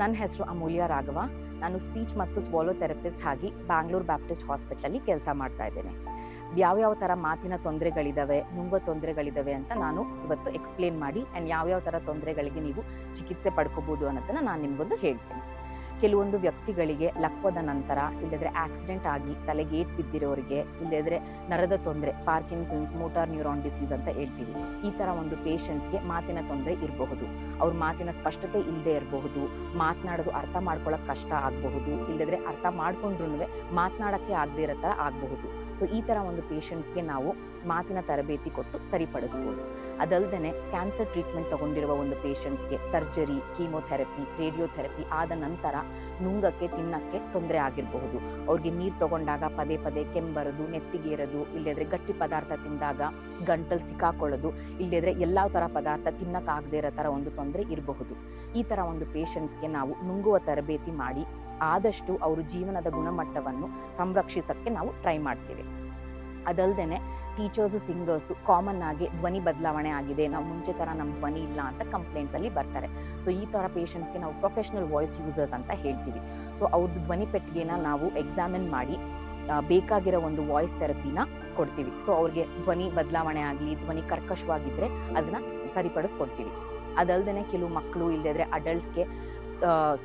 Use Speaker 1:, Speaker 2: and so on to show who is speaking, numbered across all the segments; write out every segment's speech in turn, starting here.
Speaker 1: ನನ್ನ ಹೆಸರು ಅಮೂಲ್ಯ ರಾಘವ. ನಾನು ಸ್ಪೀಚ್ ಮತ್ತು ಸ್ವಾಲೋ ಥೆರಪಿಸ್ಟ್ ಆಗಿ ಬ್ಯಾಂಗ್ಳೂರ್ ಬ್ಯಾಪ್ಟಿಸ್ಟ್ ಹಾಸ್ಪಿಟ್ಲಲ್ಲಿ ಕೆಲಸ ಮಾಡ್ತಾ ಇದ್ದೇನೆ. ಯಾವ್ಯಾವ ಥರ ಮಾತಿನ ತೊಂದರೆಗಳಿದ್ದಾವೆ ನುಂಗೋ ತೊಂದರೆಗಳಿದ್ದಾವೆ ಅಂತ ನಾನು ಇವತ್ತು ಎಕ್ಸ್ಪ್ಲೇನ್ ಮಾಡಿ ಆ್ಯಂಡ್ ಯಾವ್ಯಾವ ಥರ ತೊಂದರೆಗಳಿಗೆ ನೀವು ಚಿಕಿತ್ಸೆ ಪಡ್ಕೋಬೋದು ಅನ್ನೋದನ್ನು ನಾನು ನಿಮಗೊಂದು ಹೇಳ್ತೀನಿ. ಕೆಲವೊಂದು ವ್ಯಕ್ತಿಗಳಿಗೆ ಲಕ್ವದ ನಂತರ ಇಲ್ಲದ್ರೆ ಆಕ್ಸಿಡೆಂಟ್ ಆಗಿ ತಲೆಗೆ ಏಟ್ ಬಿದ್ದಿರೋರಿಗೆ ಇಲ್ಲದ್ರೆ ನರದ ತೊಂದರೆ ಪಾರ್ಕಿನ್ಸನ್ಸ್ ಮೋಟಾರ್ ನ್ಯೂರಾನ್ ಡಿಸೀಸ್ ಅಂತ ಹೇಳ್ತೀವಿ. ಈ ಥರ ಒಂದು ಪೇಷಂಟ್ಸ್ಗೆ ಮಾತಿನ ತೊಂದರೆ ಇರಬಹುದು. ಅವ್ರ ಮಾತಿನ ಸ್ಪಷ್ಟತೆ ಇಲ್ಲದೆ ಇರಬಹುದು. ಮಾತನಾಡೋದು ಅರ್ಥ ಮಾಡ್ಕೊಳ್ಳೋಕೆ ಕಷ್ಟ ಆಗಬಹುದು. ಇಲ್ಲದ್ರೆ ಅರ್ಥ ಮಾಡ್ಕೊಂಡ್ರು ಮಾತನಾಡೋಕ್ಕೆ ಆಗದೆ ಇರೋ ಥರ ಆಗಬಹುದು. ಸೊ ಈ ಥರ ಒಂದು ಪೇಷಂಟ್ಸ್ಗೆ ನಾವು ಮಾತಿನ ತರಬೇತಿ ಕೊಟ್ಟು ಸರಿಪಡಿಸ್ಬೋದು. ಅದಲ್ಲದೆ ಕ್ಯಾನ್ಸರ್ ಟ್ರೀಟ್ಮೆಂಟ್ ತಗೊಂಡಿರುವ ಒಂದು ಪೇಷಂಟ್ಸ್ಗೆ ಸರ್ಜರಿ ಕೀಮೋಥೆರಪಿ ರೇಡಿಯೋಥೆರಪಿ ಆದ ನಂತರ ನುಂಗಕ್ಕೆ, ತಿನ್ನಕ್ಕೆ ತೊಂದರೆ ಆಗಿರಬಹುದು. ಅವ್ರಿಗೆ ನೀರು ತಗೊಂಡಾಗ ಪದೇ ಪದೇ ಕೆಂಬರೋದು, ನೆತ್ತಿಗೇರೋದು ಇಲ್ಲದ್ರೆ ಗಟ್ಟಿ ಪದಾರ್ಥ ತಿಂದಾಗ ಗಂಟಲು ಸಿಕ್ಕಾಕೊಳ್ಳೋದು ಇಲ್ಲದ್ರೆ ಎಲ್ಲ ಥರ ಪದಾರ್ಥ ತಿನ್ನಕ್ಕಾಗದೇ ಇರೋ ಥರ ಒಂದು ತೊಂದರೆ ಇರಬಹುದು. ಈ ಥರ ಒಂದು ಪೇಷಂಟ್ಸ್ಗೆ ನಾವು ನುಂಗುವ ತರಬೇತಿ ಮಾಡಿ, ಆದಷ್ಟು ಅವರು ಜೀವನದ ಗುಣಮಟ್ಟವನ್ನು ಸಂರಕ್ಷಿಸಕ್ಕೆ ನಾವು ಟ್ರೈ ಮಾಡ್ತೀವಿ. ಅದಲ್ಲದೆ ಟೀಚರ್ಸು ಸಿಂಗರ್ಸು ಕಾಮನ್ ಆಗಿ ಧ್ವನಿ ಬದಲಾವಣೆ ಆಗಿದೆ. ನಾವು ಮುಂಚೆ ಥರ ನಮ್ಮ ಧ್ವನಿ ಇಲ್ಲ ಅಂತ ಕಂಪ್ಲೇಂಟ್ಸಲ್ಲಿ ಬರ್ತಾರೆ. ಸೊ ಈ ಥರ ಪೇಷಂಟ್ಸ್ಗೆ ನಾವು ಪ್ರೊಫೆಷ್ನಲ್ ವಾಯ್ಸ್ ಯೂಸರ್ಸ್ ಅಂತ ಹೇಳ್ತೀವಿ. ಸೊ ಅವ್ರದ್ದು ಧ್ವನಿ ಪೆಟ್ಟಿಗೆನ ನಾವು ಎಕ್ಸಾಮಿನ್ ಮಾಡಿ ಬೇಕಾಗಿರೋ ಒಂದು ವಾಯ್ಸ್ ಥೆರಪಿನ ಕೊಡ್ತೀವಿ. ಸೊ ಅವ್ರಿಗೆ ಧ್ವನಿ ಬದಲಾವಣೆ ಆಗಲಿ, ಧ್ವನಿ ಕರ್ಕಶವಾಗಿದ್ದರೆ ಅದನ್ನು ಸರಿಪಡಿಸ್ಕೊಡ್ತೀವಿ. ಅದಲ್ಲದೆ ಕೆಲವು ಮಕ್ಕಳು ಇಲ್ಲದಿದ್ರೆ ಅಡಲ್ಟ್ಸ್ಗೆ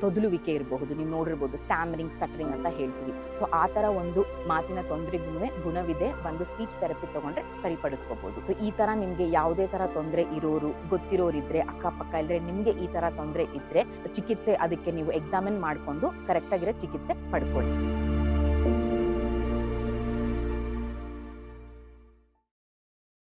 Speaker 1: ತೊದಲುವಿಕೆ ಇರಬಹುದು. ನೀವು ನೋಡಿರ್ಬೋದು ಸ್ಟ್ಯಾಮರಿಂಗ್ ಸ್ಟಟ್ರಿಂಗ್ ಅಂತ ಹೇಳ್ತೀವಿ. ಸೊ ಆ ಥರ ಒಂದು ಮಾತಿನ ತೊಂದರೆಗೂ ಗುಣವಿದೆ. ಒಂದು ಸ್ಪೀಚ್ ಥೆರಪಿ ತೊಗೊಂಡ್ರೆ ಸರಿಪಡಿಸ್ಕೋಬಹುದು ಸೊ ಈ ಥರ ನಿಮಗೆ ಯಾವುದೇ ಥರ ತೊಂದರೆ ಇರೋರು, ಗೊತ್ತಿರೋರಿದ್ರೆ, ಅಕ್ಕಪಕ್ಕ ಇಲ್ಲದ್ರೆ ನಿಮಗೆ ಈ ಥರ ತೊಂದರೆ ಇದ್ದರೆ ಚಿಕಿತ್ಸೆ ಅದಕ್ಕೆ ನೀವು ಎಕ್ಸಾಮಿನ್ ಮಾಡಿಕೊಂಡು ಕರೆಕ್ಟಾಗಿರೋ ಚಿಕಿತ್ಸೆ ಪಡ್ಕೊಳ್ಳಿ.